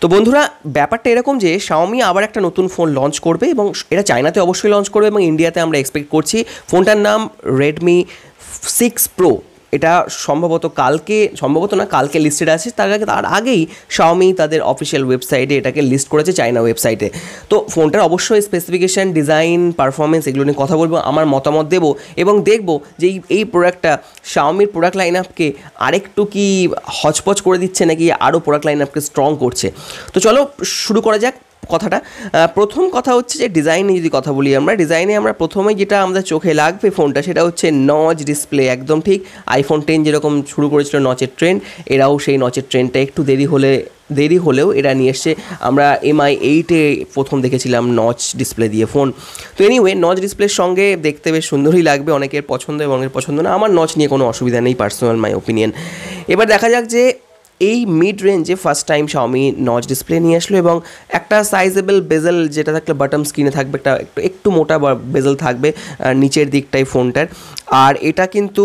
তো বন্ধুরা, ব্যাপারটা এরকম যে শাওমি আবার একটা নতুন ফোন লঞ্চ করবে এবং এটা চায়নাতে অবশ্যই লঞ্চ করবে এবং ইন্ডিয়াতে আমরা এক্সপেক্ট করছি। ফোনটার নাম রেডমি সিক্স প্রো এটা সম্ভবত কালকে, সম্ভবত না, কালকে লিস্টেড আছে, তার আগে তার আগেই শাওমি তাদের অফিসিয়াল ওয়েবসাইটে এটাকে লিস্ট করেছে চায়না ওয়েবসাইটে তো ফোনটার অবশ্যই স্পেসিফিকেশান ডিজাইন পারফরমেন্স এগুলো নিয়ে কথা বলব, আমার মতামত দেবো এবং দেখব যে এই প্রোডাক্টটা শাওমির প্রোডাক্ট লাইন আপকে আরেকটু কি হচপচ করে দিচ্ছে নাকি আরও প্রোডাক্ট লাইন আপকে স্ট্রং করছে। তো চলো শুরু করা যাক। কথাটা। প্রথম কথা হচ্ছে যে ডিজাইনে যদি কথা বলি আমরা ডিজাইনে আমরা প্রথমে যেটা আমাদের চোখে লাগবে ফোনটা সেটা হচ্ছে নচ ডিসপ্লে একদম ঠিক। আইফোন টেন যেরকম শুরু করেছিল নচের ট্রেন্ড এরাও সেই নচের ট্রেন্ডটা একটু দেরি হলে, দেরি হলেও এরা নিয়ে এসছে। আমরা এমআই এইটে প্রথম দেখেছিলাম নচ ডিসপ্লে দিয়ে ফোন তো এনিওয়ে নচ ডিসপ্লের সঙ্গে দেখতে বেশ সুন্দরই লাগবে, অনেকের পছন্দ এবং অনেকের পছন্দ না। আমার নচ নিয়ে কোনো অসুবিধা নেই পার্সোনাল মাই ওপিনিয়ন এবার দেখা যাক যে এই মিড রেঞ্জে first time Xiaomi notch display নিয়ে আসলো এবং একটা সাইজেবল বেজেল যেটা থাকলে বাটম স্ক্রিনে থাকবে, একটা একটু একটু মোটা বেজেল থাকবে নিচের দিকটাই ফোনটার। আর এটা কিন্তু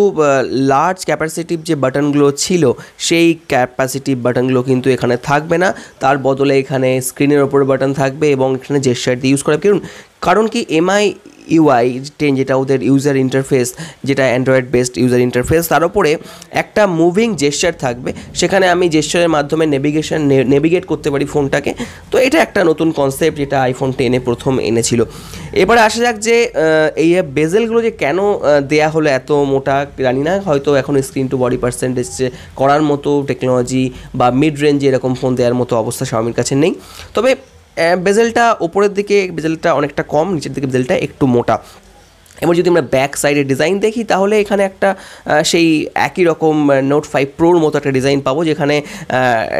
লার্জ ক্যাপাসিটিভ যে বাটনগুলো ছিল, সেই ক্যাপাসিটিভ বাটনগুলো কিন্তু এখানে থাকবে না। তার বদলে এখানে স্ক্রিনের ওপরে বাটন থাকবে এবং এখানে জেস্টার দিয়ে ইউজ করা। কারণ কারণ কি এমআই ইউআই টেন যেটা ওদের ইউজার ইন্টারফেস যেটা অ্যান্ড্রয়েড বেসড ইউজার ইন্টারফেস তার উপরে একটা মুভিং জেস্টার থাকবে। সেখানে আমি জেস্টারের মাধ্যমে নেভিগেশন নেভিগেট করতে পারি ফোনটাকে। তো এটা একটা নতুন কনসেপ্ট যেটা আইফোন টেনে প্রথম এনেছিল। এবারে আসা যাক যে এই বেজেলগুলো যে কেন দেয়া হলো এত মোটা জানি না। হয়তো এখন স্ক্রিন টু বডি পার্সেন্টেজ করার মতো টেকনোলজি বা মিড রেঞ্জে এরকম ফোন দেওয়ার মতো অবস্থা স্বামীর কাছে নেই। তবে বেজেলটা ওপরের দিকে বেজেলটা অনেকটা কম নিচের দিকে বেজেলটা একটু মোটা। এবার যদি আমরা ব্যাক সাইডের ডিজাইন দেখি, তাহলে এখানে একটা সেই একই রকম নোট ফাইভ প্রোর মতো একটা ডিজাইন পাবো, যেখানে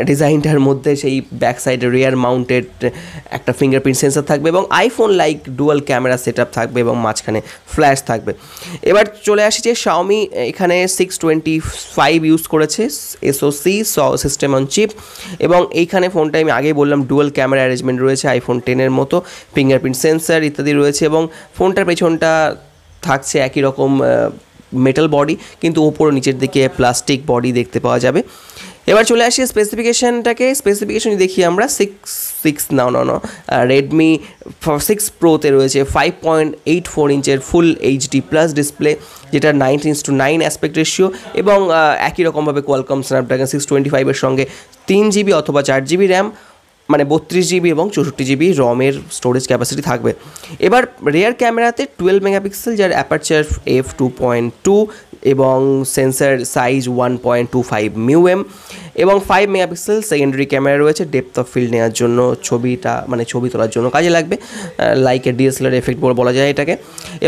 ডিজাইনটার মধ্যে সেই ব্যাক সাইডে রিয়ার মাউন্টেড একটা ফিঙ্গারপ্রিন্ট সেন্সার থাকবে এবং iPhone like dual camera set থাকবে এবং মাঝখানে ফ্ল্যাশ থাকবে। এবার চলে আসি যে শাওমি এখানে সিক্স টোয়েন্টি ফাইভ ইউজ করেছে S O C system on chip এবং এইখানে ফোনটা আমি আগেই বললাম ডুয়াল ক্যামেরা অ্যারেঞ্জমেন্ট রয়েছে আইফোন টেনের মতো ফিঙ্গারপ্রিন্ট সেন্সার ইত্যাদি রয়েছে এবং ফোনটার পেছনটা থাকছে একই রকম মেটাল বডি কিন্তু ওপর নিচের দিকে প্লাস্টিক বডি দেখতে পাওয়া যাবে। এবার চলে আসি স্পেসিফিকেশানটাকে স্পেসিফিকেশন দেখি আমরা সিক্স সিক্স নাও না না রেডমি সিক্স প্রোতে রয়েছে ফাইভ পয়েন্ট এইট ফোর ইঞ্চের ফুল এইচডি প্লাস ডিসপ্লে যেটা nineteen to nine aspect ratio এবং একই রকমভাবে কোয়ালকম স্ন্যাপড্রাগন সিক্স টোয়েন্টি ফাইভের সঙ্গে তিন জিবি অথবা চার জিবি র্যাম মানে বত্রিশ জিবি এবং চৌষট্টি জিবি রমের স্টোরেজ ক্যাপাসিটি থাকবে। এবার রেয়ার ক্যামেরাতে টুয়েলভ মেগাপিক্সেল যার aperture F two point two এবং sensor size one point two five mu m এবং ফাইভ মেগাপিক্সেল সেকেন্ডারি ক্যামেরা রয়েছে। ডেপথ অফ ফিল্ড নেওয়ার জন্য ছবিটা মানে ছবি তোলার জন্য কাজে লাগবে। লাইক এ ডিএসএলআর এফেক্ট বলা যায় এটাকে।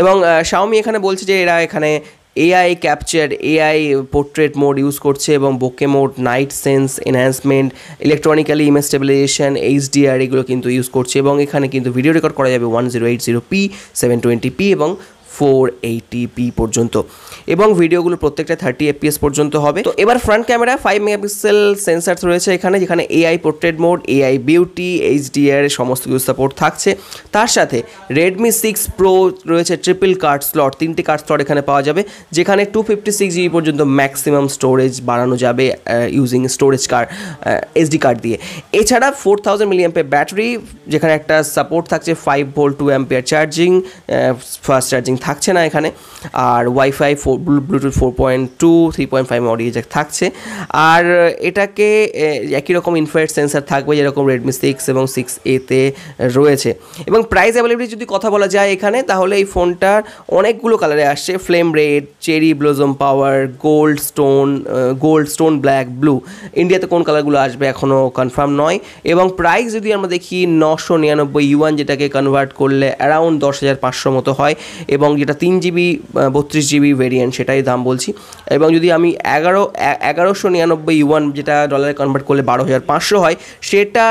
এবং শাওমি এখানে বলছে যে এরা এখানে AI capture AI portrait mode use করছে এবং bokeh mode night sense enhancement electronically image stabilisation HDR এগুলো কিন্তু ইউজ করছে এবং এখানে কিন্তু ভিডিও রেকর্ড করা যাবে one zero eight zero p seven twenty p এবং ফোর এইটি পি পর্যন্ত। এবং ভিডিওগুলো প্রত্যেকটা থার্টি এফপিএস পর্যন্ত হবে। তো এবার front camera five megapixel sensor রয়েছে এখানে, যেখানে AI portrait mode AI beauty HDR সমস্ত কিছু সাপোর্ট থাকছে। তার সাথে রেডমি সিক্স প্রো রয়েছে ট্রিপল কার্ড স্লট তিনটে কার্ড স্লট এখানে পাওয়া যাবে, যেখানে টু ফিফটি সিক্স জিবি পর্যন্ত ম্যাক্সিমাম স্টোরেজ বাড়ানো যাবে using storage card SD card দিয়ে। এছাড়া ফোর থাউজেন্ড মিলিয়াম্পে ব্যাটারি যেখানে একটা সাপোর্ট থাকছে five volt two ampere charging fast charging থাকছে না এখানে। আর wifi four Bluetooth four point two three point five audio jack থাকছে। আর এটাকে একই রকম ইনফ্রারেড সেন্সার থাকবে, যেরকম রেডমি সিক্স এবং সিক্স এতে রয়েছে। এবং প্রাইস অ্যাভেলেবিলিটি যদি কথা বলা যায় এখানে, তাহলে এই ফোনটার অনেকগুলো কালারে আসছে। Flame red cherry blossom power gold stone gold stone black blue ইন্ডিয়াতে কোন কালারগুলো আসবে এখনও কনফার্ম নয়। এবং প্রাইস যদি আমরা দেখি নশো নিরানব্বই ইউয়ান যেটাকে কনভার্ট করলে অ্যারাউন্ড দশ হাজার পাঁচশো মতো হয়। এবং যেটা তিন জিবি বত্রিশ জিবি ভেরিয়েন্ট সেটাই দাম বলছি। এবং যদি আমি এগারো এগারোশো নিরানব্বই ইউয়ান যেটা ডলারে কনভার্ট করলে বারো হাজার পাঁচশো হয়, সেটা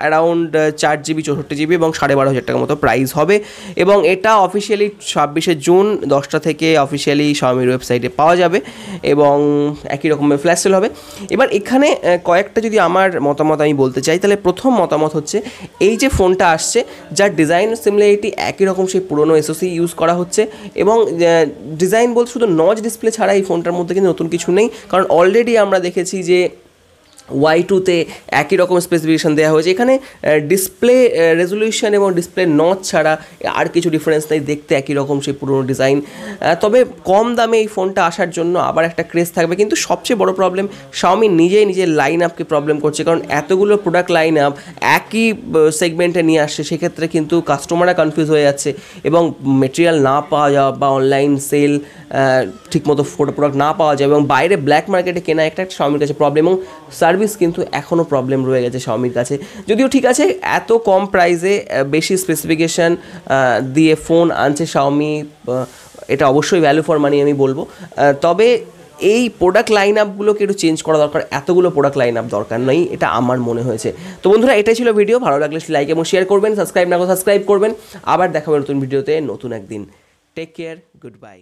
অ্যারাউন্ড চার জিবি, চৌষট্টি জিবি এবং সাড়ে বারো হাজার টাকার মতো প্রাইস হবে। এবং এটা অফিসিয়ালি ছাব্বিশে জুন, দশটা থেকে অফিসিয়ালি শাওমির ওয়েবসাইটে পাওয়া যাবে এবং একই রকমের ফ্ল্যাশ সেল হবে। এবার এখানে কয়েকটা যদি আমার মতামত আমি বলতে চাই, তাহলে প্রথম মতামত হচ্ছে, এই যে ফোনটা আসছে, যার ডিজাইন সিমিলারিটি একই রকম সেই পুরনো এসওসি ইউজ করা হচ্ছে এবং ডিজাইন বলতে শুধু নজ ডিসপ্লে ছাড়া এই ফোনটার মধ্যে কিন্তু নতুন কিছু নেই। কারণ অলরেডি আমরা দেখেছি যে ওয়াই টুতে একই রকম স্পেসিফিকেশান দেওয়া হয়েছে। এখানে ডিসপ্লে রেজলিউশন এবং ডিসপ্লে নচ ছাড়া আর কিছু ডিফারেন্স নেই, দেখতে একই রকম সেই পুরনো ডিজাইন তবে কম দামে এই ফোনটা আসার জন্য আবার একটা ক্রেজ থাকবে। কিন্তু সবচেয়ে বড় প্রবলেম শাওমি নিজেই নিজের লাইন আপকে প্রবলেম করছে। কারণ এতগুলো প্রোডাক্ট লাইন আপ একই সেগমেন্টে নিয়ে আসছে, সেক্ষেত্রে কিন্তু কাস্টমাররা কনফিউজ হয়ে যাচ্ছে। এবং মেটেরিয়াল না পাওয়া যাওয়া বা অনলাইন সেল ঠিকমতো ফোটো প্রোডাক্ট না পাওয়া যায় এবং বাইরে ব্ল্যাক মার্কেটে কেনা একটা শাওমির কাছে প্রবলেম এবং সার্ভিস কিন্তু এখনও প্রবলেম রয়ে গেছে শাওমির কাছে। যদিও ঠিক আছে, এত কম প্রাইসে বেশি স্পেসিফিকেশান দিয়ে ফোন আনছে শাওমি এটা অবশ্যই ভ্যালু ফর মানি আমি বলব। তবে এই প্রোডাক্ট লাইন আপগুলোকে একটু চেঞ্জ করা দরকার, এতগুলো প্রোডাক্ট লাইন আপ দরকার নেই, এটা আমার মনে হয়েছে। তো বন্ধুরা, এটাই ছিল ভিডিও ভালো লাগলে লাইক এবং শেয়ার করবেন সাবস্ক্রাইব না সাবস্ক্রাইব করবেন। আবার দেখাবেন নতুন ভিডিওতে নতুন একদিন। Take care good bye